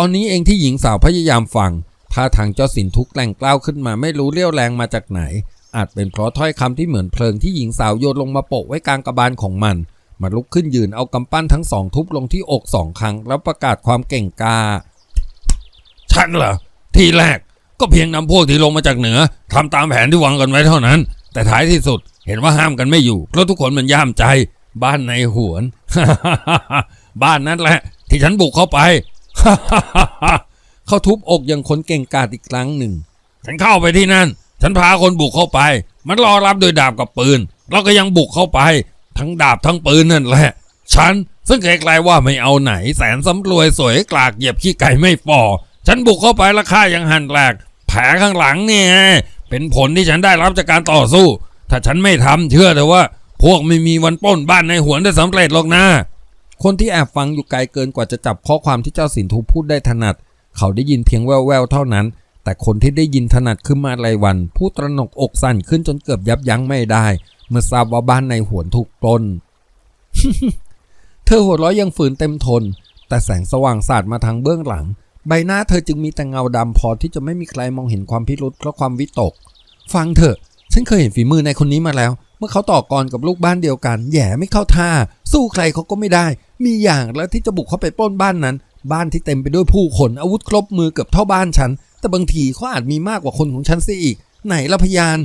ตอนนี้เองที่หญิงสาวพยายามฟังท่าทางเจ้าสินทุกแรงกล้าวขึ้นมาไม่รู้เรี่ยวแรงมาจากไหน อาจเป็นเพราะถ้อยคำที่เหมือนเพลิงที่หญิงสาวโยนลงมาโปะไว้กลางกระบาลของมัน มันลุกขึ้นยืนเอากำปั้นทั้งสองทุบลงที่อกสองครั้ง แล้วประกาศความเก่งกา ฉันเหรอทีแรกก็เพียงนำพวกที่ลงมาจากเหนือทำตามแผนที่วางกันไว้เท่านั้น แต่ท้ายที่สุดเห็นว่าห้ามกันไม่อยู่ เพราะทุกคนมันย่ามใจ บ้านในหวน บ้านนั้นแหละ ที่ฉันบุกเข้าไป เขาทุบอกอย่างคนเก่งกาจอีกครั้งหนึ่ง ฉันเข้าไปที่นั่น ฉันพาคนบุกเข้าไป มันรอรับโดยดาบกับปืนเราก็ยังบุกเข้าไป ทั้งดาบทั้งปืนนั่นแหละ ฉันซึ่งใครๆว่าไม่เอาไหน แสนสำรวยสวยกลากเหยียบขี้ไก่ไม่ฟอฉันบุกเข้าไปแล้วฆ่ายังหันแหลกแผลข้างหลังเนี่ยเป็นผลที่ฉันได้รับจากการต่อสู้ ถ้าฉันไม่ทำเชื่อเถอะว่า พวกไม่มีวันป้นบ้านในหวนได้สำเร็จหรอกนะ คนที่แอบฟังอยู่ไกลเกินกว่าจะจับข้อความที่เจ้าสินทุพูดได้ถนัด เขาได้ยินเพียงแววๆเท่านั้น แต่คนที่ได้ยินถนัดขึ้นมาลายวัน ผู้ตระหนกอกสั่นขึ้นจนเกือบยับยั้งไม่ได้ เมื่อทราบว่าบ้านในหวนถูกปล้น เธอหัวเราะยังฝืนเต็มทน แต่แสงสว่างสาดมาทางเบื้องหลัง ใบหน้าเธอจึงมีแต่เงาดำพอที่จะไม่มีใครมองเห็นความพิรุษเพราะความวิตก ฟังเถอะ ฉันเคยเห็นฝีมือในคนนี้มาแล้ว เมื่อเขาต่อกรกับลูกบ้านเดียวกัน แย่ไม่เข้าท่า สู้ใครเขาก็ไม่ได้ มีอย่างแล้วที่จะบุกเข้าไปปล้นบ้านนั้น บ้านที่เต็มไปด้วยผู้คนอาวุธครบมือเกือบเท่าบ้านฉัน แต่บางทีเขาอาจมีมากกว่าคนของฉันเสียอีก ไหนละพยาน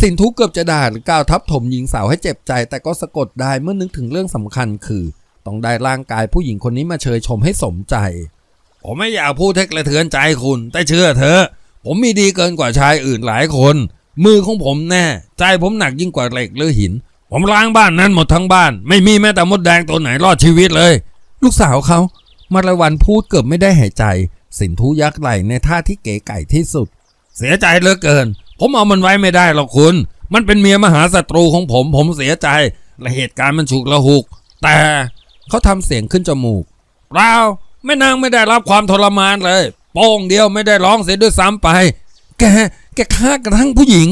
สินทุกเกือบจะด่าหรือกาวทับถมหญิงสาวให้เจ็บใจ แต่ก็สะกดได้เมื่อนึกถึงเรื่องสำคัญคือต้องได้ร่างกายผู้หญิงคนนี้มาเชยชมให้สมใจ ผมไม่อยากพูดให้กระเทือนใจคุณ แต่เชื่อเถอะ ผมมีดีเกินกว่าชายอื่นหลายคน มือของผมแน่ ใจผมหนักยิ่งกว่าเหล็กหรือหิน ผมล้างบ้านนั้นหมดทั้งบ้าน ไม่มีแม้แต่มดแดงตัวไหนรอดชีวิตเลย ลูกสาวเขามาละวันพูดเกือบไม่ได้หายใจ สินทุยักไหลในท่าที่เก๋ไก่ที่สุด เสียใจเหลือเกิน ผมเอามันไว้ไม่ได้หรอกคุณ มันเป็นเมียมหาศัตรูของผม ผมเสียใจและเหตุการณ์มันฉุกละหุก แต่เขาทำเสียงขึ้นจมูกเปล่าแม่นางไม่ได้รับความทรมานเลย โป้งเดียวไม่ได้ร้องเสียด้วยซ้ำไป แก แกฆ่ากระทั่งผู้หญิง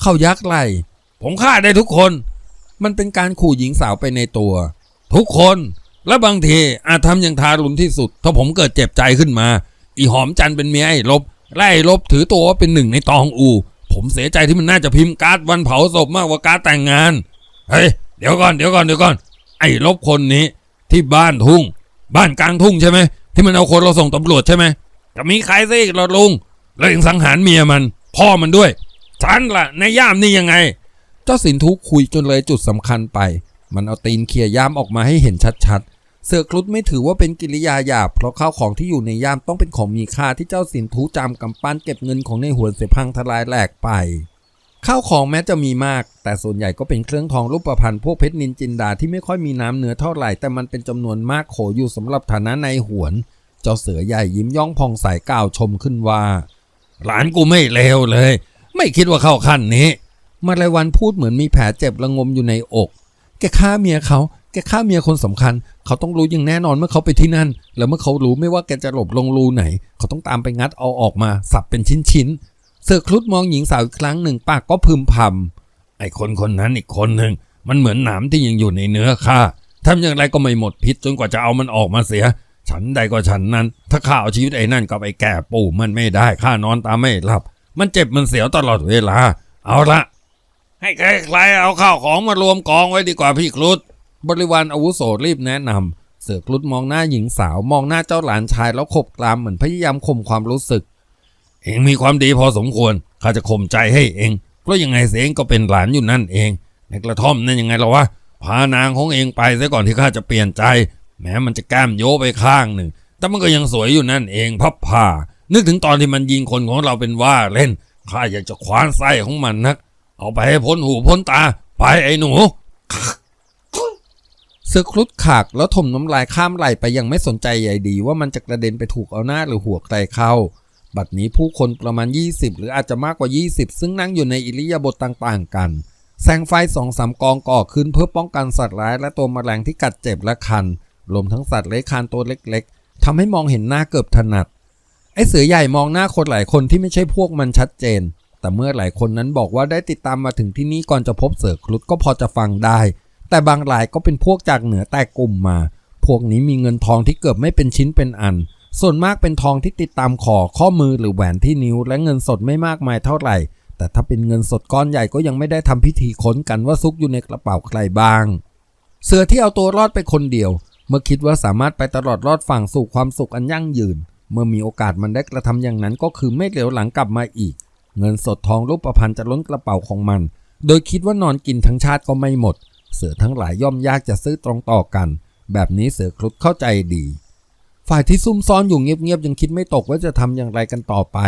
เข้ายักไหลผมฆ่าได้ทุกคน มันเป็นการขู่หญิงสาวไปในตัว ทุกคนและบางทีอาจทำอย่างทารุณที่สุด ถ้าผมเกิดเจ็บใจขึ้นมา อีหอมจันเป็นเมียไอ้ลบและไอ้ลบถือตัวว่าเป็นหนึ่งในตองอู ผมเสียใจที่มันน่าจะพิมพ์การ์ดวันเผาศพมากกว่าการ์ดแต่งงาน เฮ้ยเดี๋ยวก่อนเดี๋ยวก่อนเดี๋ยวก่อน ไอ้ลบคนนี้ ที่บ้านทุ่ง บ้านกลางทุ่งใช่ไหมที่มันเอาคนเราส่งตำรวจใช่ไหมจะมีใครซะอีกหรอลุงแล้วยังสังหารเมียมัน พ่อมันด้วยฉันล่ะในย่ามนี่ยังไง เจ้าสินทุคุยจนเลยจุดสำคัญไป มันเอาตีนเคียร์ย่ามออกมาให้เห็นชัดๆ เสือครุฑไม่ถือว่าเป็นกิริยาหยาบเพราะข้าวของที่อยู่ในย่ามต้องเป็นของมีค่าที่เจ้าสินทุจำกำปั้นเก็บเงินของในหวนเสพังทลายแหลกไปข้าวของแม้จะมีมาก แต่ส่วนใหญ่ก็เป็นเครื่องทองรูปพรรณพวกเพชรนินจินดาที่ไม่ค่อยมีน้ำเนื้อเท่าไหร่ แต่มันเป็นจำนวนมากโขอยู่สำหรับฐานะในหวน เจ้าเสือใหญ่ยิ้มย่องพองใสกล่าวชมขึ้นว่า หลานกูไม่เลวเลย ไม่คิดว่าเข้าขั้นนี้มาลายวันพูดเหมือนมีแผลเจ็บระงมอยู่ในอก แกฆ่าเมียเขาแกฆ่าเมียคนสำคัญ เขาต้องรู้อย่างแน่นอนเมื่อเขาไปที่นั่น แล้วเมื่อเขารู้ไม่ว่าแกจะหลบลงรูไหน เขาต้องตามไปงัดเอาออกมาสับเป็นชิ้นๆเสือครุฑมองหญิงสาวอีกครั้งหนึ่งปากก็พึมพำไอ้คนคนนั้นอีกคนหนึ่งมันเหมือนหนามที่ยังอยู่ในเนื้อข้าทำอย่างไรก็ไม่หมดพิษจนกว่าจะเอามันออกมาเสีย ฉันใดก็ฉันนั้น ถ้าข้าเอาชีวิตไอ้นั่นกับไอ้แก่ปู่มันไม่ได้ข้านอนตาไม่หลับ มันเจ็บมันเสียวตลอดเวลา เอาละให้ใครๆเอาข้าวของมารวมกองไว้ดีกว่าพี่ครุฑบริวารอาวุโสรีบแนะนำเสือครุฑมองหน้าหญิงสาวมองหน้าเจ้าหลานชายแล้วขบกรามเหมือนพยายามข่มความรู้สึก เองมีความดีพอสมควรข้าจะข่มใจให้เอง เพราะยังไงเสียงก็เป็นหลานอยู่นั่นเองในกระท่อมนั่นยังไงล่ะวะพานางของเองไปซะก่อนที่ข้าจะเปลี่ยนใจ แม้มันจะแก้มโยไปข้างหนึ่ง แต่มันก็ยังสวยอยู่นั่นเองพับผ่านึกถึงตอนที่มันยิงคนของเราเป็นว่าเล่น ข้าอยากจะคว้านไส้ของมันนัก เอาไปให้พ้นหูพ้นตา ไปไอ้หนู เสือครุฑขากแล้วถมน้ำลายข้ามไหลไปยังไม่สนใจใหญ่ดี ว่ามันจะกระเด็นไปถูกเอาหน้าหรือหัวใครเข้า บัดนี้ผู้คนประมาณ 20 หรืออาจจะมากกว่า 20 ซึ่งนั่งอยู่ในอิริยาบถต่างๆ กันแสงไฟสองสามกองก่อขึ้นเพื่อป้องกันสัตว์ร้ายและตัวแมลงที่กัดเจ็บและคัน รวมทั้งสัตว์เลื้อยคลานตัวเล็กๆทำให้มองเห็นหน้าเกือบถนัด ไอ้เสือใหญ่มองหน้าคนหลายคนที่ไม่ใช่พวกมันชัดเจน แต่เมื่อหลายคนนั้นบอกว่าได้ติดตามมาถึงที่นี่ก่อนจะพบเสือครุฑก็พอจะฟังได้ แต่บางรายก็เป็นพวกจากเหนือแต่กลุ่มมา พวกนี้มีเงินทองที่เกือบไม่เป็นชิ้นเป็นอัน ส่วนมากเป็นทองที่ติดตามคอข้อมือหรือแหวนที่นิ้ว และเงินสดไม่มากมายเท่าไหร่ แต่ถ้าเป็นเงินสดก้อนใหญ่ก็ยังไม่ได้ทำพิธีค้นกันว่าซุกอยู่ในกระเป๋าใครบ้างเสือที่เอาตัวรอดไปคนเดียว เมื่อคิดว่าสามารถไปตลอดรอดฝั่งสู่ความสุขอันยั่งยืน เมื่อมีโอกาสมันได้กระทำอย่างนั้นก็คือไม่เหลียวหลังกลับมาอีก เงินสดทองรูปประพันธ์จะล้นกระเป๋าของมัน โดยคิดว่านอนกินทั้งชาติก็ไม่หมด เสือทั้งหลายย่อมยากจะซื้อตรงต่อกัน แบบนี้เสือครุฑเข้าใจดี ฝ่ายที่ซุ่มซ่อนอยู่เงียบๆยังคิดไม่ตกว่าจะทำอย่างไรกันต่อไป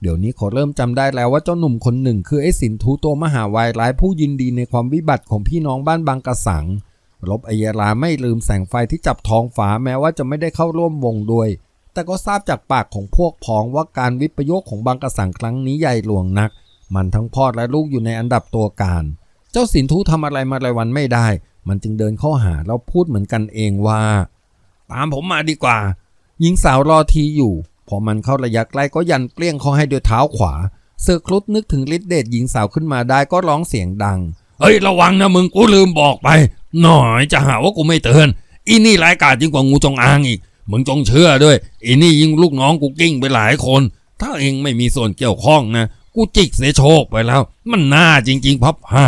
เดี๋ยวนี้เขาเริ่มจำได้แล้วว่าเจ้าหนุ่มคนหนึ่ง คือไอ้สินทูตัวมหาวายร้ายผู้ยินดีในความวิบัติของพี่น้องบ้านบางกระสัง รบอัยราไม่ลืมแสงไฟที่จับท้องฟ้าแม้ว่าจะไม่ได้เข้าร่วมวงด้วย แต่ก็ทราบจากปากของพวกพ้องว่าการวิปโยคของบางกระสังครั้งนี้ใหญ่หลวงนัก มันทั้งพ่อและลูกอยู่ในอันดับตัวการ เจ้าสินทูทำอะไรมาไรายวันไม่ได้ มันจึงเดินเข้าหาแล้วพูดเหมือนกันเองว่า ตามผมมาดีกว่า หญิงสาวรอทีอยู่ พอมันเข้าระยะใกล้ก็ยันเปรี้ยงเขาให้ด้วยเท้าขวา เสือครุฑนึกถึงฤทธิเดชหญิงสาวขึ้นมาได้ก็ร้องเสียงดังเฮ้ยระวังนะมึงกูลืมบอกไป หน่อยจะหาว่ากูไม่เตือนอีนี่ร้ายกาจยิ่งกว่างูจงอางอีกมึงจงเชื่อด้วยอีนี่ยิงลูกน้องกูกิ้งไปหลายคน ถ้าเองไม่มีส่วนเกี่ยวข้องนะ กูจิกเสียโชคไปแล้ว มันน่าจริง ๆ พับห่า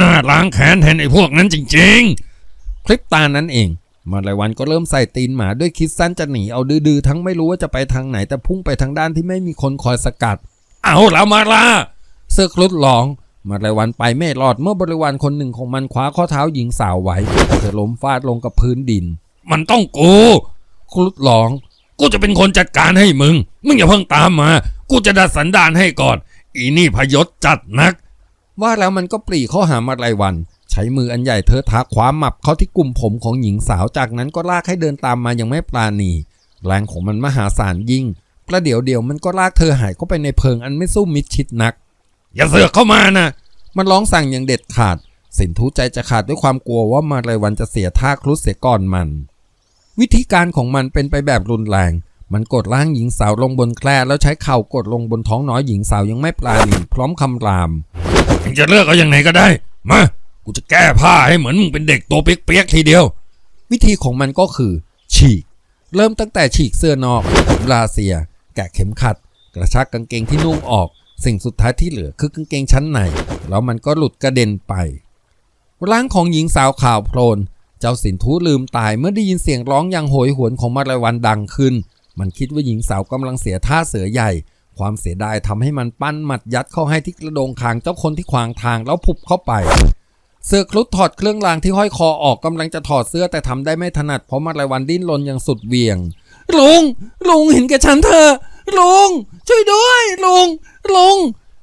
น่าล้างแค้นแทนไอ้พวกนั้นจริง ๆ คลิปตานั้นเองมาลายวันก็เริ่มใส่ตีนหมาด้วยคิดสั้นจะหนีเอาดื้อๆทั้งไม่รู้ว่าจะไปทางไหนแต่พุ่งไปทางด้านที่ไม่มีคนคอยสกัด เอาแล้วมาละเสื้อคลุดหลอง มาลายวันไปไม่รอดเมื่อบริวารคนหนึ่งของมันคว้าข้อเท้าหญิงสาวไว้เธอล้มฟาดลงกับพื้นดิน มันต้องกูคลุดหลอง กูจะเป็นคนจัดการให้มึง มึงอย่าเพิ่งตามมา กูจะดัดสันดานให้ก่อน อีนี่พยศจัดนัก ว่าแล้วมันก็ปรีเข้าหามาลายวัน ใช้มืออันใหญ่เธอทักคว้าหมับเข้าที่กลุ่มผมของหญิงสาวจากนั้นก็ลากให้เดินตามมายังไม่ปราณี แรงของมันมหาศาลยิ่งประเดี๋ยวเดียวมันก็ลากเธอหายเข้าไปในเพิงอันไม่สู้มิดชิดนัก อย่าเสือกเข้ามานะ มันร้องสั่งอย่างเด็ดขาด สินทุใจจะขาดด้วยความกลัวว่ามาลายวันจะเสียท่าครุฑเสียก่อนมัน วิธีการของมันเป็นไปแบบรุนแรง มันกดล่างหญิงสาวลงบนแคร่แล้วใช้เข่ากดลงบนท้องน้อยหญิงสาวยังไม่ปราณีพร้อมคำรามมึงจะเลือกเอาอย่างไหนก็ได้ มา กูจะแก้ผ้าให้เหมือนมึงเป็นเด็กตัวเปียกๆทีเดียว วิธีของมันก็คือ ฉีก เริ่มตั้งแต่ฉีกเสื้อนอกบราเซีย แกะเข็มขัด กระชากกางเกงที่นุ่งออก สิ่งสุดท้ายที่เหลือคือกางเกงชั้นในแล้วมันก็หลุดกระเด็นไปร่างของหญิงสาวข่าวโพลน เจ้าสินทุลืมตายเมื่อได้ยินเสียงร้องอย่างโหยหวนของมาลายวันดังขึ้น มันคิดว่าหญิงสาวกำลังเสียท่าเสือใหญ่ ความเสียดายทำให้มันปั้นหมัดยัดเข้าให้ที่กระโดงคางเจ้าคนที่ขวางทางแล้วผุบเข้าไป เสือคลุดถอดเครื่องรางที่ห้อยคอออกกำลังจะถอดเสื้อแต่ทำได้ไม่ถนัดเพราะมาลายวันดิ้นรนอย่างสุดเวี่ยงลุงลุงเห็นแก่ฉันเถอะ ลุง ช่วยด้วย ลุง ลุง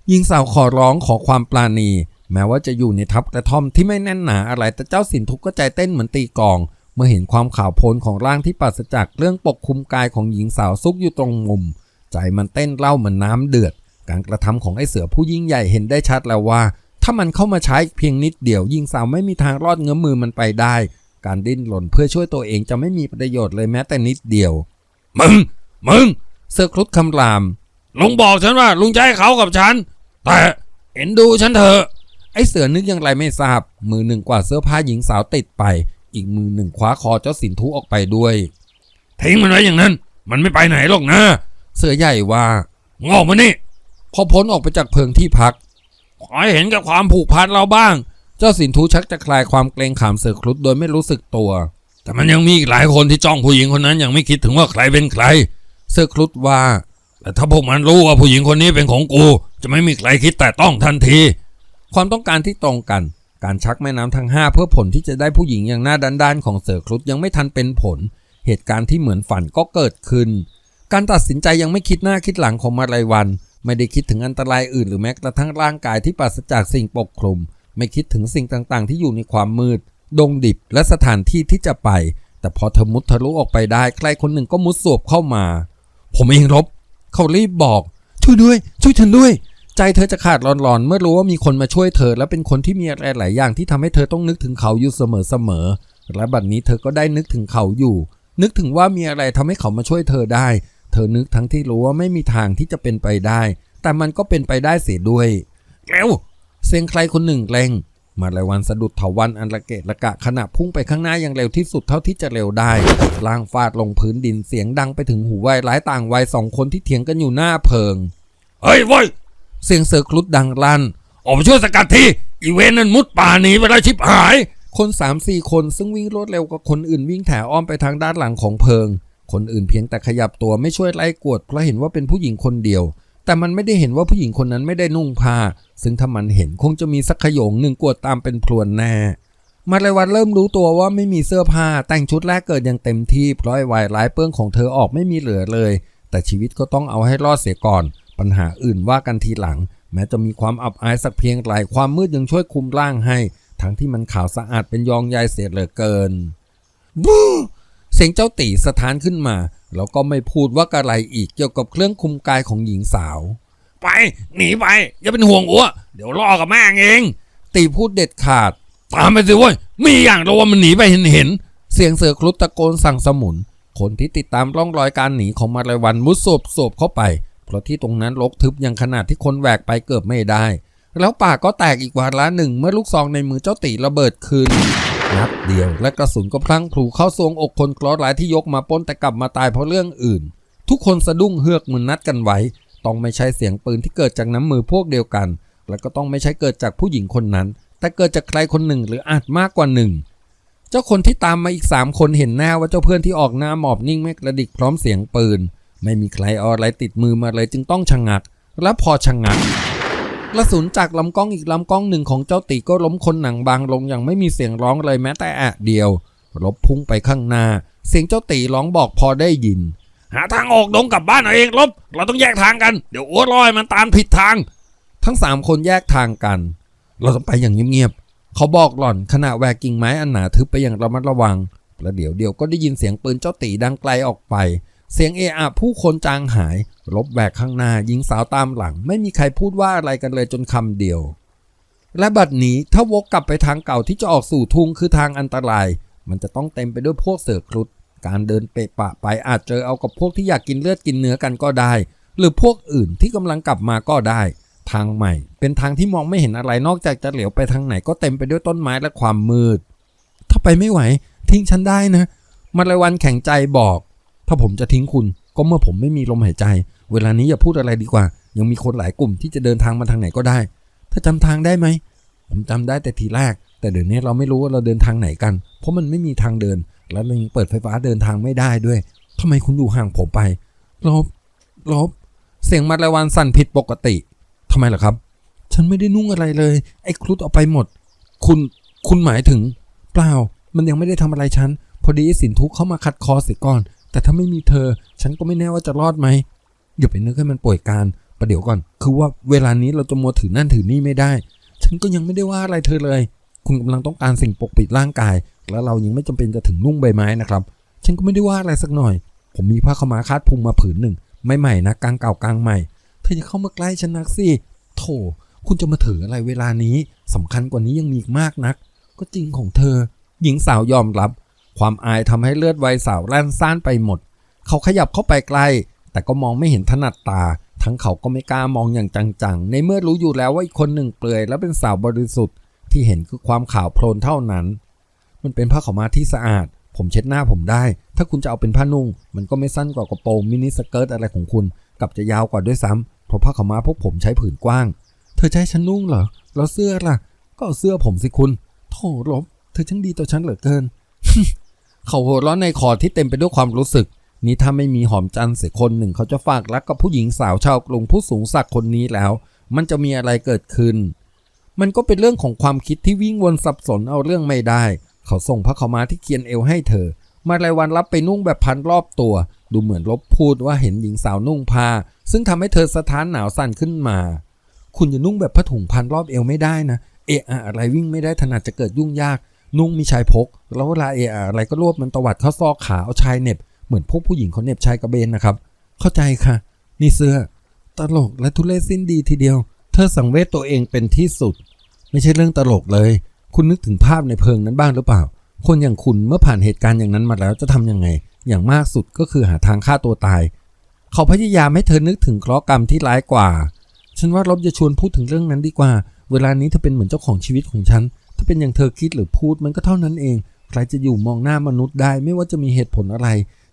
หญิงสาวขอร้องขอความปราณี แม้ว่าจะอยู่ในทับกระท่อมที่ไม่แน่นหนาอะไรแต่เจ้าสินทุกก็ใจเต้นเหมือนตีกอง เมื่อเห็นความขาวโพลนของร่างที่ปราศจากเรื่องปกคลุมกายของหญิงสาวซุกอยู่ตรงมุม ใจมันเต้นเล่าเหมือนน้ำเดือด การกระทำของไอ้เสือผู้ยิ่งใหญ่เห็นได้ชัดแล้วว่า ถ้ามันเข้ามาใช้เพียงนิดเดียวหญิงสาวไม่มีทางรอดเงื้อมือมันไปได้ การดิ้นรนเพื่อช่วยตัวเองจะไม่มีประโยชน์เลยแม้แต่นิดเดียว มึง มึง เสือครุฑคำราม ลุงบอกฉันว่า ลุงจะให้เขากับฉัน แต่เห็นดูฉันเถอะ ไอ้เสือนึกอย่างไรไม่ทราบ มือหนึ่งกวาดเสื้อผ้าหญิงสาวติดไป อีกมือหนึ่งคว้าคอเจ้าสินทุออกไปด้วย ทิ้งมันไว้อย่างนั้น มันไม่ไปไหนหรอกนะ เสือใหญ่ว่างอกมานี่ พอพ้นออกไปจากเพิงที่พัก ขอให้เห็นกับความผูกพันเราบ้าง เจ้าสินทุชักจะคลายความเกรงขามเสือครุฑโดยไม่รู้สึกตัว แต่มันยังมีอีกหลายคนที่จ้องผู้หญิงคนนั้นยังไม่คิดถึงว่าใครเป็นใคร เสือครุฑว่าแต่ถ้าพวกมันรู้ว่าผู้หญิงคนนี้เป็นของกู จะไม่มีใครคิดแต่ต้องทันที ความต้องการที่ตรงกัน การชักแม่น้ำทั้งห้าเพื่อผลที่จะได้ผู้หญิงอย่างหน้าด้านๆของเสือครุฑยังไม่ทันเป็นผล เหตุการณ์ที่เหมือนฝันก็เกิดขึ้น การตัดสินใจยังไม่คิดหน้าคิดหลังของมาลายวัน ไม่ได้คิดถึงอันตรายอื่นหรือแม้กระทั่งร่างกายที่ปราศจากสิ่งปกคลุม ไม่คิดถึงสิ่งต่างๆ ที่อยู่ในความมืด ดงดิบและสถานที่ที่จะไป แต่พอเธอมุดทะลุออกไปได้ใครคนหนึ่งก็มุดสวบเข้ามา ผมเองรบ เขารีบบอก ช่วยด้วย ช่วยฉันด้วย ใจเธอจะขาดร้อนๆ เมื่อรู้ว่ามีคนมาช่วยเธอ และเป็นคนที่มีอะไรหลายอย่างที่ทำให้เธอต้องนึกถึงเขาอยู่เสมอๆและบัดนี้เธอก็ได้นึกถึงเขาอยู่ นึกถึงว่ามีอะไรทำให้เขามาช่วยเธอได้ เธอนึกทั้งที่รู้ว่าไม่มีทางที่จะเป็นไปได้ แต่มันก็เป็นไปได้เสียด้วย เร็วเสียงใครคนหนึ่งเร่ง มาลายวันสะดุดเถาวันอันละเกะละกะขณะพุ่งไปข้างหน้าอย่างเร็วที่สุดเท่าที่จะเร็วได้ล่างฟาดลงพื้นดินเสียงดังไปถึงหูวัยร้ายต่างวัยสองคนที่เถียงกันอยู่หน้าเพิง เฮ้ยเว้ยเสียงเสือคลุดดังลั่น ออกมาช่วยสกัดที อีเวนนั่นมุดป่าหนีไปแล้วชิบหาย คนสามสี่คนซึ่งวิ่งรวดเร็วกว่าคนอื่นวิ่งแถอ้อมไปทางด้านหลังของเพิง คนอื่นเพียงแต่ขยับตัวไม่ช่วยไล่กวดเพราะเห็นว่าเป็นผู้หญิงคนเดียว แต่มันไม่ได้เห็นว่าผู้หญิงคนนั้นไม่ได้นุ่งผ้า ซึ่งถ้ามันเห็นคงจะมีสักขยงหนึ่งกวดตามเป็นพรวนแน่มาลายวันเริ่มรู้ตัวว่าไม่มีเสื้อผ้าแต่งชุดแรกเกิดอย่างเต็มที่เพราะไอ้วายร้ายเปื้องของเธอออกไม่มีเหลือเลย แต่ชีวิตก็ต้องเอาให้รอดเสียก่อน ปัญหาอื่นว่ากันทีหลัง แม้จะมีความอับอายสักเพียงไรความมืดยังช่วยคุมร่างให้ ทั้งที่มันขาวสะอาดเป็นยองใยเสียเหลือเกินบู เสียงเจ้าตีสะท้านขึ้นมา แล้วก็ไม่พูดว่ากระไรอีกเกี่ยวกับเครื่องคุมกายของหญิงสาว ไป หนีไปอย่าเป็นห่วงอัวเดี๋ยวล่อกับแม่งเอง ตีพูดเด็ดขาด ตามไปสิเว้ยมีอย่างเราว่ามันหนีไปเห็นเห็นๆเสียงเสือครุฑตะโกนสั่งสมุน คนที่ติดตามร่องรอยการหนีของมาลายวันมุดโสบโสบเข้าไป เพราะที่ตรงนั้นรกทึบอย่างขนาดที่คนแหวกไปเกือบไม่ได้ แล้วป่ากก็แตกอีกวาระหนึ่งเมื่อลูกซองในมือเจ้าตีระเบิดขึ้น นัดเดียว และกระสุนก็พลั้งพลูเข้าทรวงอกคนเคราะห์ร้ายที่ยกมาป้นแต่กลับมาตายเพราะเรื่องอื่น ทุกคนสะดุ้งเฮือกเหมือนนัดกันไว้ ต้องไม่ใช่เสียงปืนที่เกิดจากน้ำมือพวกเดียวกัน และก็ต้องไม่ใช่เกิดจากผู้หญิงคนนั้น แต่เกิดจากใครคนหนึ่งหรืออาจมากกว่าหนึ่งเจ้าคนที่ตามมาอีกสามคนเห็นหน้าว่าเจ้าเพื่อนที่ออกหน้าหมอบนิ่งไม่กระดิกพร้อมเสียงปืน ไม่มีใครเอาอะไรติดมือมาเลยจึงต้องชะงัก และพอชะงัก กระสุนจากลำกล้องอีกลำกล้องหนึ่งของเจ้าตีก็ล้มคนหนังบางลงอย่างไม่มีเสียงร้องเลยแม้แต่อะเดียวรบพุ่งไปข้างหน้า เสียงเจ้าตีร้องบอกพอได้ยิน หาทางออกดงกลับบ้านเอาเองลบ เราต้องแยกทางกัน เดี๋ยวอ้วนลอยมันตามผิดทาง ทั้งสามคนแยกทางกัน เราต้องไปอย่างเงียบๆเขาบอกหล่อนขณะแหวกกิ่งไม้อันหนาทึบไปอย่างระมัดระวังแล้วเดี๋ยวเดียวก็ได้ยินเสียงปืนเจ้าตีดังไกลออกไป เสียงเออะผู้คนจางหาย ลบแบกข้างหน้ายิงสาวตามหลัง ไม่มีใครพูดว่าอะไรกันเลยจนคำเดียว และบัดนี้ถ้าวกกลับไปทางเก่าที่จะออกสู่ทุ่งคือทางอันตราย มันจะต้องเต็มไปด้วยพวกเสือครุฑการเดินเปะปะไปอาจเจอเอากับพวกที่อยากกินเลือดกินเนื้อกันก็ได้ หรือพวกอื่นที่กำลังกลับมาก็ได้ ทางใหม่ เป็นทางที่มองไม่เห็นอะไรนอกจากจะเหลียวไปทางไหนก็เต็มไปด้วยต้นไม้และความมืด ถ้าไปไม่ไหว ทิ้งฉันได้นะมาลายวันแข็งใจบอก ถ้าผมจะทิ้งคุณ ก็เมื่อผมไม่มีลมหายใจ เวลานี้อย่าพูดอะไรดีกว่า ยังมีคนหลายกลุ่มที่จะเดินทางมาทางไหนก็ได้ ถ้าจำทางได้ไหม ผมจำได้แต่ทีแรก แต่เดี๋ยวนี้เราไม่รู้ว่าเราเดินทางไหนกัน เพราะมันไม่มีทางเดิน แล้วเรายังเปิดไฟฟ้าเดินทางไม่ได้ด้วยทำไมคุณอยู่ห่างผมไป ลบ ลบ เสียงมาลายวันสั่นผิดปกติทำไมล่ะครับ ฉันไม่ได้นุ่งอะไรเลย ไอ้ครุฑเอาไปหมด คุณ คุณหมายถึง เปล่า มันยังไม่ได้ทำอะไรฉัน พอดีไอ้สินทุกเข้ามาขัดคอเสียก่อน แต่ถ้าไม่มีเธอ ฉันก็ไม่แน่ว่าจะรอดไหมอย่าไปนึกให้มันป่วยการประเดี๋ยวก่อน คือว่าเวลานี้เราจะมัวถือนั่นถือนี่ไม่ได้ ฉันก็ยังไม่ได้ว่าอะไรเธอเลย คุณกำลังต้องการสิ่งปกปิดร่างกาย แล้วเรายังไม่จำเป็นจะถึงนุ่งใบไม้นะครับ ฉันก็ไม่ได้ว่าอะไรสักหน่อย ผมมีผ้าขาวม้าคาดพุงมาผืนหนึ่ง ไม่ใหม่นะกลางเก่ากลางใหม่ เธออย่าเข้ามาใกล้ฉันนักสิโถคุณจะมาถืออะไรเวลานี้สำคัญกว่านี้ยังมีอีกมากนัก ก็จริงของเธอ หญิงสาวยอมรับ ความอายทำให้เลือดไวยสาวแล่นซ่านไปหมด เขาขยับเข้าไปใกล้ แต่ก็มองไม่เห็นถนัดตา ทั้งเขาก็ไม่กล้ามองอย่างจังๆ ในเมื่อรู้อยู่แล้วว่าอีกคนหนึ่งเปลือยและเป็นสาวบริสุทธิ์ที่เห็นคือความขาวโพลนเท่านั้น มันเป็นผ้าขาวม้าที่สะอาด ผมเช็ดหน้าผมได้ ถ้าคุณจะเอาเป็นผ้านุ่ง มันก็ไม่สั้นกว่ากระโปรงมินิสเกิร์ตอะไรของคุณกลับจะยาวกว่าด้วยซ้ำเพราะผ้าขาวม้าพวกผมใช้ผืนกว้าง เธอให้ฉันนุ่งเหรอ แล้วเสื้อล่ะ ก็เอาเสื้อผมสิคุณ โถลบ เธอช่างดีต่อฉันเหลือเกิน เขาหัวเราะในคอที่เต็มไปด้วยความรู้สึก นี่ถ้าไม่มีหอมจันทร์เสียคนหนึ่งเขาจะฝากรักกับผู้หญิงสาวชาวกรุงผู้สูงศักดิ์คนนี้แล้ว มันจะมีอะไรเกิดขึ้น มันก็เป็นเรื่องของความคิดที่วิ่งวนสับสนเอาเรื่องไม่ได้ เขาส่งพระขามาที่เคียนเอวให้เธอ มารายวันรับไปนุ่งแบบพันรอบตัว ดูเหมือนลบพูดว่าเห็นหญิงสาวนุ่งผ้าซึ่งทำให้เธอสะท้านหนาวสั่นขึ้นมา คุณจะนุ่งแบบผ้าถุงพันรอบเอวไม่ได้นะ เออะอะไรวิ่งไม่ได้ถนัดจะเกิดยุ่งยาก นุ่งมีชายพก แล้วเวลาเอะอะไรก็รวบมันตวัดเข้าซอกขาเอาชายเน็บ เหมือนพวกผู้หญิงเขาเน็บชายกระเบนนะครับ เข้าใจค่ะ นี่เสื้อ ตลกและทุเรศสิ้นดีทีเดียว เธอสังเวชตัวเองเป็นที่สุด ไม่ใช่เรื่องตลกเลย คุณนึกถึงภาพในเพิงนั้นบ้างหรือเปล่า คนอย่างคุณเมื่อผ่านเหตุการณ์อย่างนั้นมาแล้วจะทำยังไง อย่างมากสุดก็คือหาทางฆ่าตัวตาย เขาพยายามให้เธอนึกถึงเคราะห์กรรมที่ร้ายกว่า ฉันว่าลบจะชวนพูดถึงเรื่องนั้นดีกว่า เวลานี้เธอเป็นเหมือนเจ้าของชีวิตของฉัน ถ้าเป็นอย่างเธอคิดหรือพูดมันก็เท่านั้นเอง ใครจะอยู่มองหน้ามนุษย์ได้ ไม่ว่าจะมีเหตุผลอะไร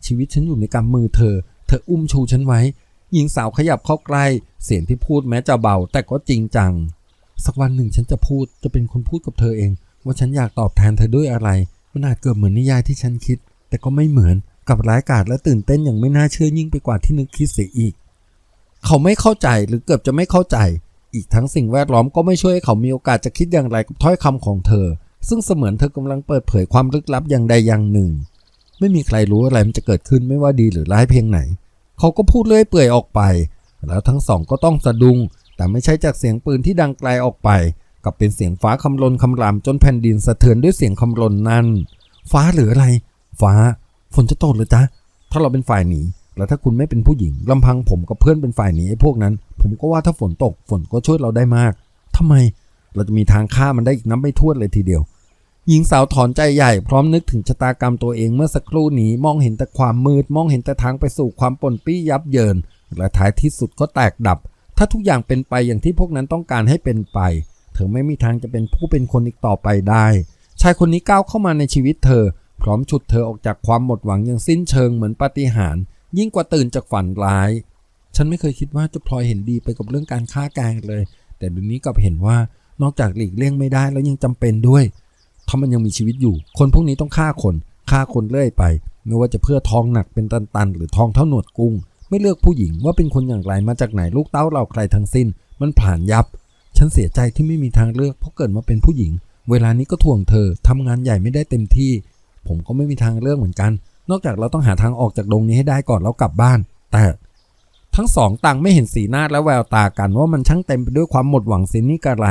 ชีวิตฉันอยู่ในกำมือเธอ เธออุ้มชูฉันไว้ หญิงสาวขยับเข้าใกล้ เสียงที่พูดแม้จะเบา แต่ก็จริงจัง สักวันหนึ่งฉันจะพูด จะเป็นคนพูดกับเธอเอง ว่าฉันอยากตอบแทนเธอด้วยอะไร มันอาจเกิดเหมือนนิยายที่ฉันคิด แต่ก็ไม่เหมือน กับร้ายกาจและตื่นเต้นอย่างไม่น่าเชื่อยิ่งไปกว่าที่นึกคิดเสียอีก เขาไม่เข้าใจหรือเกือบจะไม่เข้าใจ อีกทั้งสิ่งแวดล้อมก็ไม่ช่วยให้เขามีโอกาสจะคิดอย่างไรกับถ้อยคำของเธอ ซึ่งเสมือนเธอกำลังเปิดเผยความลึกลับอย่างใดอย่างหนึ่ง ไม่มีใครรู้อะไรมันจะเกิดขึ้นไม่ว่าดีหรือร้ายเพียงไหน เขาก็พูดเลื่อยเปื่อยออกไป แล้วทั้งสองก็ต้องสะดุ้งแต่ไม่ใช่จากเสียงปืนที่ดังไกลออกไป กับเป็นเสียงฟ้าคำรนคำรามจนแผ่นดินสะเทือนด้วยเสียงคำรนนั้น ฟ้าหรืออะไร ฟ้า ฝนจะตกหรือจ๊ะถ้าเราเป็นฝ่ายหนี แล้วถ้าคุณไม่เป็นผู้หญิงลำพังผมกับเพื่อนเป็นฝ่ายหนีไอ้พวกนั้น ผมก็ว่าถ้าฝนตกฝนก็ช่วยเราได้มากทำไมเราจะมีทางฆ่ามันได้อีกนับไม่ถ้วนเลยทีเดียว หญิงสาวถอนใจใหญ่พร้อมนึกถึงชะตากรรมตัวเองเมื่อสักครู่นี้มองเห็นแต่ความมืด มองเห็นแต่ทางไปสู่ความปนปี้ยับเยิน และท้ายที่สุดก็แตกดับ ถ้าทุกอย่างเป็นไปอย่างที่พวกนั้นต้องการให้เป็นไป เธอไม่มีทางจะเป็นผู้เป็นคนอีกต่อไปได้ ชายคนนี้ก้าวเข้ามาในชีวิตเธอ พร้อมฉุดเธอออกจากความหมดหวังอย่างสิ้นเชิงเหมือนปาฏิหาริย์ ยิ่งกว่าตื่นจากฝันร้าย ฉันไม่เคยคิดว่าจะพลอยเห็นดีไปกับเรื่องการฆ่าแกงเลย แต่เดี๋ยวนี้กลับเห็นว่านอกจากหลีกเลี่ยงไม่ได้แล้วยังจำเป็นด้วย ถ้ามันยังมีชีวิตอยู่ คนพวกนี้ต้องฆ่าคนฆ่าคนเรื่อยไป ไม่ว่าจะเพื่อทองหนักเป็นตันๆ หรือทองเท่าหนวดกุ้ง ไม่เลือกผู้หญิงว่าเป็นคนอย่างไรมาจากไหนลูกเต้าเราใครทั้งสิ้น มันผ่านยับ ฉันเสียใจที่ไม่มีทางเลือกเพราะเกิดมาเป็นผู้หญิง เวลานี้ก็ถ่วงเธอทำงานใหญ่ไม่ได้เต็มที่ ผมก็ไม่มีทางเลือกเหมือนกัน นอกจากเราต้องหาทางออกจากดงนี้ให้ได้ก่อนแล้วกลับบ้าน แต่ทั้งสองต่างไม่เห็นสีหน้าและแววตากันว่ามันช่างเต็มไปด้วยความหมดหวังสินี่กระไร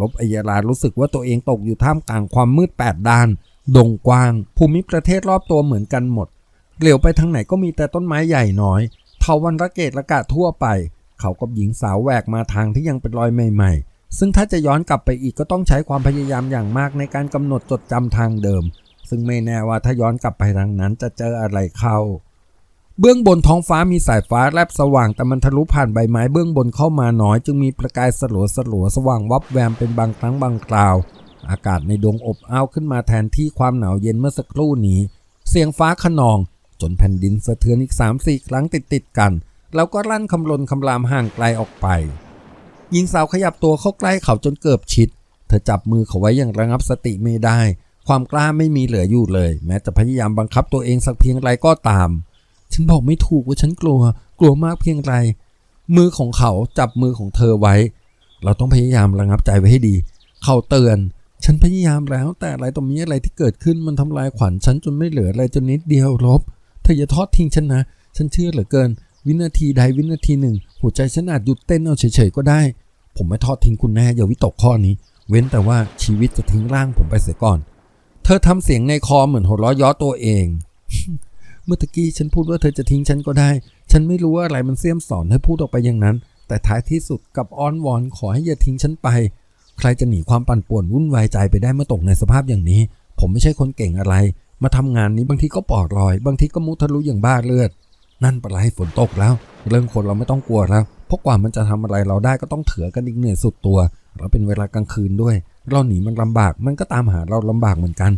ลบอัยรารู้สึกว่าตัวเองตกอยู่ท่ามกลางความมืดแปดด้าน ดงกว้าง ภูมิประเทศรอบตัวเหมือนกันหมด เหลียวไปทางไหนก็มีแต่ต้นไม้ใหญ่น้อยเทาวันระเกตระกะทั่วไป เขากับหญิงสาวแหวกมาทางที่ยังเป็นรอยใหม่ ๆ ซึ่งถ้าจะย้อนกลับไปอีกก็ต้องใช้ความพยายามอย่างมากในการกำหนดจดจำทางเดิม ซึ่งไม่แน่ว่าถ้าย้อนกลับไปทางนั้นจะเจออะไรเข้า เบื้องบนท้องฟ้ามีสายฟ้าแลบสว่างแต่มันทะลุผ่านใบไม้เบื้องบนเข้ามาน้อย จึงมีประกายสลัวสลัวสว่างวับแวมเป็นบางครั้งบางคราว อากาศในดวงอบอ้าวขึ้นมาแทนที่ความหนาวเย็นเมื่อสักครู่นี้ เสียงฟ้าขนอง จนแผ่นดินสะเทือนอีก3 4ครั้งติดติดๆกันแล้วก็ลั่นคำรนคำรามห่างไกลออกไป หญิงสาวขยับตัวเข้าใกล้เขาจนเกือบชิด เธอจับมือเขาไว้อย่างระงับสติไม่ได้ ความกล้าไม่มีเหลืออยู่เลย แม้จะพยายามบังคับตัวเองสักเพียงไรก็ตาม ฉันบอกไม่ถูกว่าฉันกลัว กลัวมากเพียงไร มือของเขาจับมือของเธอไว้ เราต้องพยายามระงับใจไว้ให้ดี เขาเตือน ฉันพยายามแล้ว แต่อะไรตรงนี้อะไรที่เกิดขึ้นมันทำลายขวัญฉันจนไม่เหลืออะไรจนนิดเดียวลบ เธออย่าทอดทิ้งฉันนะ ฉันเชื่อเหลือเกิน วินาทีใดวินาทีหนึ่ง หัวใจฉันอาจหยุดเต้นเอาเฉยๆก็ได้ ผมไม่ทอดทิ้งคุณแน่อย่าวิตกข้อนี้ เว้นแต่ว่าชีวิตจะทิ้งร่างผมไปเสียก่อน ธอทำเสียงในคอเหมือนหัวเราะย้อตัวเอง เมื่อตะกี้ฉันพูดว่าเธอจะทิ้งฉันก็ได้ ฉันไม่รู้ว่าอะไรมันเสี้ยมสอนให้พูดออกไปอย่างนั้น แต่ท้ายที่สุดกับอ้อนวอนขอให้อย่าทิ้งฉันไป ใครจะหนีความปั่นป่วนวุ่นวายใจไปได้เมื่อตกในสภาพอย่างนี้ ผมไม่ใช่คนเก่งอะไร มาทำงานนี้บางทีก็ปอดลอย บางทีก็มุทะลุอย่างบ้าเลือด นั่นปะไรฝนตกแล้ว เรื่องคนเราไม่ต้องกลัวแล้ว เพราะกว่ามันจะทำอะไรเราได้ก็ต้องเถือกันอีกเหนื่อยสุดตัวเราเป็นเวลากลางคืนด้วย เราหนีมันลำบาก มันก็ตามหาเราลำบากเหมือนกัน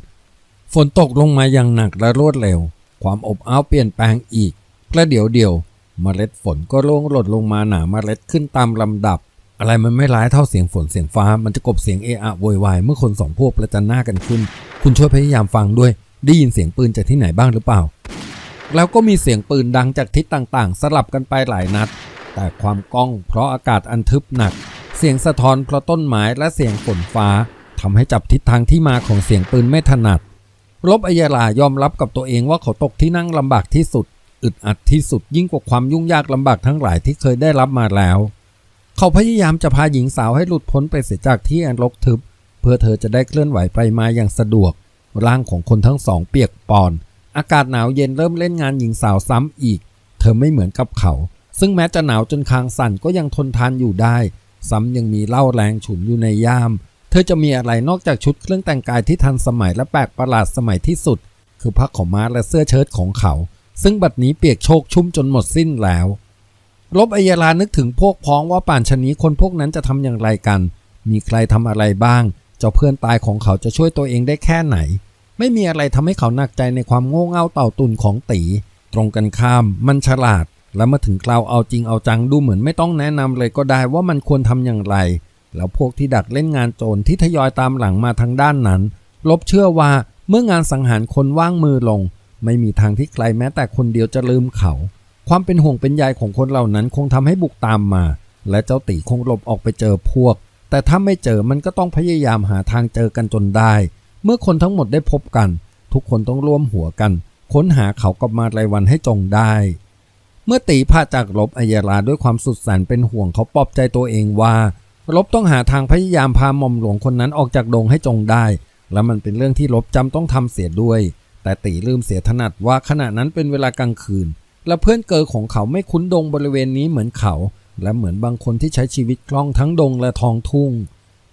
ฝนตกลงมาอย่างหนักและรวดเร็ว ความอบอ้าวเปลี่ยนแปลงอีกประเดี๋ยวเดียวเมล็ดฝนก็ร่วงหล่นลงมาหนาเมล็ดขึ้นตามลำดับ อะไรมันไม่ร้ายเท่าเสียงฝนเสียงฟ้า มันจะกบเสียงเอะอะโวยวายเมื่อคนสองพวกประจันหน้ากันขึ้น คุณช่วยพยายามฟังด้วย ได้ยินเสียงปืนจากที่ไหนบ้างหรือเปล่า แล้วก็มีเสียงปืนดังจากทิศต่างๆ สลับกันไปหลายนัด แต่ความก้องเพราะอากาศอันทึบหนัก เสียงสะท้อนเพราะต้นไม้และเสียงฝนฟ้าทำให้จับทิศทางที่มาของเสียงปืนไม่ถนัด รบอัยลายอมรับกับตัวเองว่าเขาตกที่นั่งลำบากที่สุด อึดอัดที่สุดยิ่งกว่าความยุ่งยากลำบากทั้งหลายที่เคยได้รับมาแล้ว เขาพยายามจะพาหญิงสาวให้หลุดพ้นไปเสียจากที่อันรกทึบ เพื่อเธอจะได้เคลื่อนไหวไปมาอย่างสะดวก ร่างของคนทั้งสองเปียกปอน อากาศหนาวเย็นเริ่มเล่นงานหญิงสาวซ้ำอีก เธอไม่เหมือนกับเขา ซึ่งแม้จะหนาวจนคางสั่นก็ยังทนทานอยู่ได้ ซ้ำยังมีเหล้าแรงฉุนอยู่ในย่าม เธอจะมีอะไรนอกจากชุดเครื่องแต่งกายที่ทันสมัยและแปลกประหลาดสมัยที่สุด คือผ้าขาวม้าและเสื้อเชิ้ตของเขา ซึ่งบัดนี้เปียกโชกชุ่มจนหมดสิ้นแล้วลบอัยรานึกถึงพวกพ้องว่าป่านชนี้คนพวกนั้นจะทำอย่างไรกัน มีใครทำอะไรบ้าง เจ้าเพื่อนตายของเขาจะช่วยตัวเองได้แค่ไหน ไม่มีอะไรทำให้เขาหนักใจในความโง่เง่าเต่าตุนของตี ตรงกันข้าม มันฉลาด แล้วมาถึงคราวเอาจริงเอาจังดูเหมือนไม่ต้องแนะนำเลยก็ได้ว่ามันควรทำอย่างไร แล้วพวกที่ดักเล่นงานโจรที่ทยอยตามหลังมาทางด้านนั้น ลบเชื่อว่าเมื่องานสังหารคนว่างมือลง ไม่มีทางที่ใครแม้แต่คนเดียวจะลืมเขา ความเป็นห่วงเป็นใยของคนเหล่านั้นคงทำให้บุกตามมา และเจ้าตีคงหลบออกไปเจอพวก แต่ถ้าไม่เจอมันก็ต้องพยายามหาทางเจอกันจนได้ เมื่อคนทั้งหมดได้พบกัน ทุกคนต้องร่วมหัวกัน ค้นหาเขากับมาลายวันให้จงได้ มื่อตีพาจากลบอัยราด้วยความสุดแสนเป็นห่วงเขาปลอบใจตัวเองว่า ลบต้องหาทางพยายามพาหม่อมหลวงคนนั้นออกจากดงให้จงได้ และมันเป็นเรื่องที่ลบจำต้องทำเสียด้วย แต่ตีลืมเสียถนัดว่าขณะนั้นเป็นเวลากลางคืน และเพื่อนเกอของเขาไม่คุ้นดงบริเวณนี้เหมือนเขา และเหมือนบางคนที่ใช้ชีวิตคล่องทั้งดงและท้องทุ่ง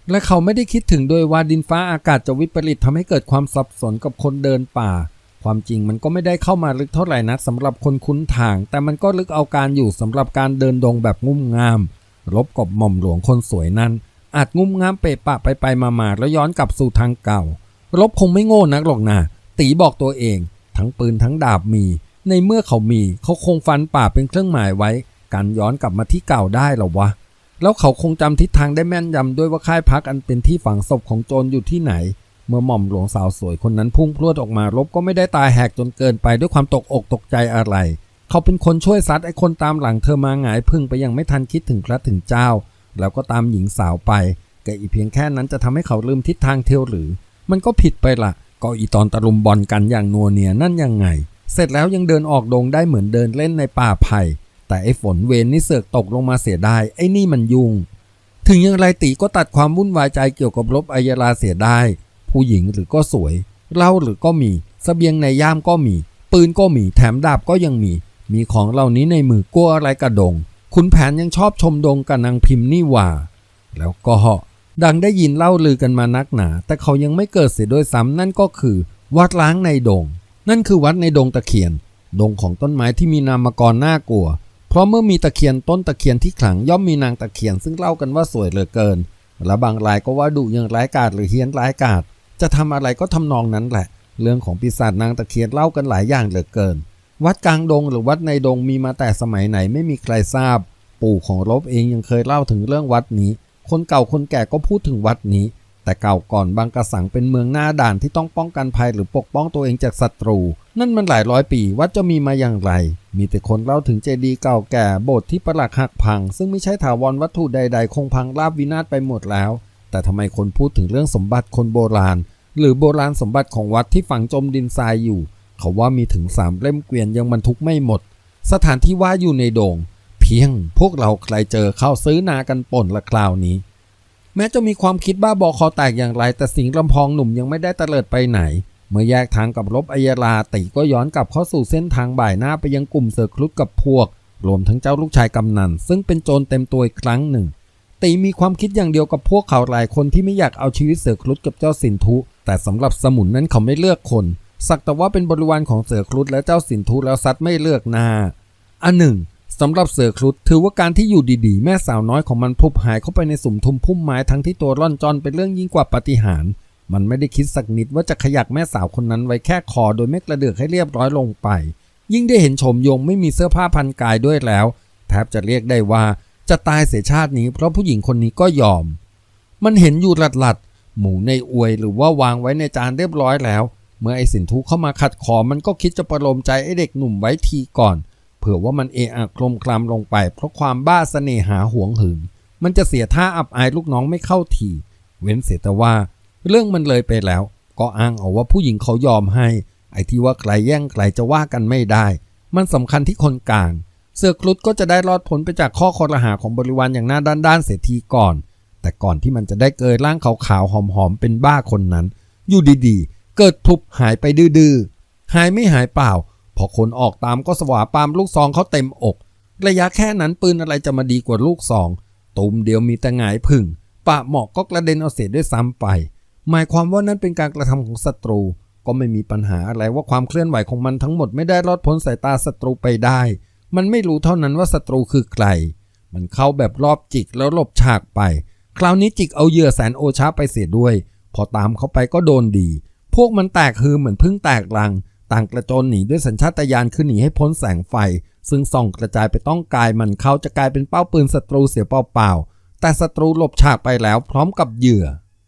และเขาไม่ได้คิดถึงด้วยว่าดินฟ้าอากาศจะวิปริตทำให้เกิดความสับสนกับคนเดินป่า ความจริงมันก็ไม่ได้เข้ามาลึกเท่าไหร่นักสำหรับคนคุ้นทาง แต่มันก็ลึกเอาการอยู่สำหรับการเดินดงแบบงุ่มงาม รบกับหม่อมหลวงคนสวยนั้น อาจงุ่มงามเปะปะไปไปมามาแล้วย้อนกลับสู่ทางเก่า รบคงไม่โง่นักหรอกนะตีบอกตัวเอง ทั้งปืนทั้งดาบมี ในเมื่อเขามีเขาคงฟันป่าเป็นเครื่องหมายไว้ การย้อนกลับมาที่เก่าได้หรอวะแล้วเขาคงจำทิศทางได้แม่นยำด้วยว่าค่ายพักอันเป็นที่ฝังศพของโจรอยู่ที่ไหน เมื่อหม่อมหลวงสาวสวยคนนั้นพุ่งพรวดออกมารบก็ไม่ได้ตายแหกจนเกินไปด้วยความตกอกตกใจอะไร เขาเป็นคนช่วยซัดไอ้คนตามหลังเธอมาหงายพึ่งไปยังไม่ทันคิดถึงพระถึงเจ้า แล้วก็ตามหญิงสาวไปแต่อีเพียงแค่นั้นจะทำให้เขาลืมทิศทางเที่ยวหรือ มันก็ผิดไปละก็อีตอนตะลุมบอลกันอย่างนัวเนียนั่นยังไง เสร็จแล้วยังเดินออกดงได้เหมือนเดินเล่นในป่าไผ่แต่ไอ้ฝนเวรนี่เสือกตกลงมาเสียได้ไอ้นี่มันยุงถึงอย่างไรตีก็ตัดความวุ่นวายใจเกี่ยวกับรบอัยราเสียได้ ผู้หญิงหรือก็สวยเหล้าหรือก็มีสเสบียงในย่ามก็มี ปืนก็มีแถมดาบก็ยังมี มีของเหล่านี้ในมือกลัวอะไรกระดงขุนแผนยังชอบชมดงกับนางพิมพ์นี่ว่า แล้วก็ดังได้ยินเล่าลือกันมานักหนา แต่เขายังไม่เกิดเสียด้วยซ้ำนั่นก็คือ วัดล้างในดง นั่นคือวัดในดงตะเคียน ดงของต้นไม้ที่มีนามกรน่ากลัว เพราะเมื่อมีตะเคียนต้นตะเคียนที่ขลังย่อมมีนางตะเคียนซึ่งเล่ากันว่าสวยเหลือเกิน และบางรายก็ว่าดุยังร้ายกาจหรือเฮี้ยนร้ายกาจ จะทำอะไรก็ทำนองนั้นแหละ เรื่องของปีศาจนางตะเคียนเล่ากันหลายอย่างเหลือเกิน วัดกลางดงหรือวัดในดงมีมาแต่สมัยไหนไม่มีใครทราบ ปู่ของรบเองยังเคยเล่าถึงเรื่องวัดนี้ คนเก่าคนแก่ก็พูดถึงวัดนี้ แต่เก่าก่อนบางกระสังเป็นเมืองหน้าด่านที่ต้องป้องกันภัยหรือปกป้องตัวเองจากศัตรู นั่นมันหลายร้อยปีวัดจะมีมาอย่างไร มีแต่คนเล่าถึงเจดีย์เก่าแก่โบสถ์ที่ประหลักหักพัง ซึ่งไม่ใช่ถาวรวัตถุใด ๆ คงพังราบวินาศไปหมดแล้ว แต่ทำไมคนพูดถึงเรื่องสมบัติคนโบราณ หรือโบราณสมบัติของวัดที่ฝังจมดินทรายอยู่ เขาว่ามีถึงสามเล่มเกวียนยังบรรทุกไม่หมด สถานที่ว่าอยู่ในโดงเพียงพวกเราใครเจอเข้าซื้อนากันป่นละคราวนี้ แม้จะมีความคิดบ้าบอคอแตกอย่างไร แต่สิงห์ลำพองหนุ่มยังไม่ได้เตลิดไปไหน เมื่อแยกทางกับรบอัยราตีก็ย้อนกลับเข้าสู่เส้นทางบ่ายหน้าไปยังกลุ่มเสือคลุดกับพวก รวมทั้งเจ้าลูกชายกำนันซึ่งเป็นโจรเต็มตัวอีกครั้งหนึ่ง ตีมีความคิดอย่างเดียวกับพวกเขาหลายคนที่ไม่อยากเอาชีวิตเสือคลุดกับเจ้าสินทุแต่สำหรับสมุนนั้นเขาไม่เลือกคน สักแต่ว่าเป็นบริวารของเสือคลุดและเจ้าสินทุแล้วซัดไม่เลือกหน้า อันหนึ่งสำหรับเสือครุฑถือว่าการที่อยู่ดีๆ แม่สาวน้อยของมันพลุบหายเข้าไปในสุ่มทุมพุ่มไม้ทั้งที่ตัวร่อนจอนเป็นเรื่องยิ่งกว่าปฏิหาร มันไม่ได้คิดสักนิดว่าจะขยักแม่สาวคนนั้นไว้แค่คอโดยไม่กระเดือกให้เรียบร้อยลงไป ยิ่งได้เห็นโฉมยงไม่มีเสื้อผ้าพันกายด้วยแล้ว แทบจะเรียกได้ว่า จะตายเสียชาตินี้ เพราะผู้หญิงคนนี้ก็ยอม มันเห็นอยู่หลัดๆ หมูในอวยหรือว่าวางไว้ในจานเรียบร้อยแล้ว เมื่อไอ้สินทุเข้ามาขัดคอมันก็คิดจะประโลมใจไอ้เด็กหนุ่มไว้ทีก่อน เผื่อว่ามันเอะอะคลมคลามลงไป เพราะความบ้าเสน่หาหวงหึง มันจะเสียท่าอับอายลูกน้องไม่เข้าที เว้นเสียแต่ว่า เรื่องมันเลยไปแล้ว ก็อ้างเอาว่าผู้หญิงเขายอมให้ ไอ้ที่ว่าใครแย่งใครจะว่ากันไม่ได้ มันสำคัญที่คนกลาง เสือคลุดก็จะได้รอดพ้นไปจากข้อคอรหาของบริวารอย่างหน้าด้านๆเสียทีก่อน แต่ก่อนที่มันจะได้เกยร่างขาวๆหอมๆเป็นบ้าคนนั้น อยู่ดีๆ เกิดพลุบหายไปดื้อๆ หายไม่หายเปล่า พอคนออกตามก็สวาปามลูกซองเขาเต็มอก ระยะแค่นั้นปืนอะไรจะมาดีกว่าลูกซองตูมเดียวมีแต่หงายพึ่งปะหมอกก็กระเด็นเอาเศษด้วยซ้ำไป หมายความว่านั่นเป็นการกระทำของศัตรู ก็ไม่มีปัญหาอะไรว่าความเคลื่อนไหวของมันทั้งหมดไม่ได้รอดพ้นสายตาศัตรูไปได้ มันไม่รู้เท่านั้นว่าศัตรูคือใคร มันเข้าแบบรอบจิกแล้วหลบฉากไป คราวนี้จิกเอาเหยื่อแสนโอชาไปเสียด้วย พอตามเข้าไปก็โดนดี พวกมันแตกคือเหมือนพึ่งแตกรัง ต่างกระโจนหนีด้วยสัญชาตญาณคือหนีให้พ้นแสงไฟ ซึ่งส่องกระจายไปต้องกายมันเขาจะกลายเป็นเป้าปืนศัตรูเสียเปล่าๆแต่ศัตรูหลบฉากไปแล้วพร้อมกับเหยื่อ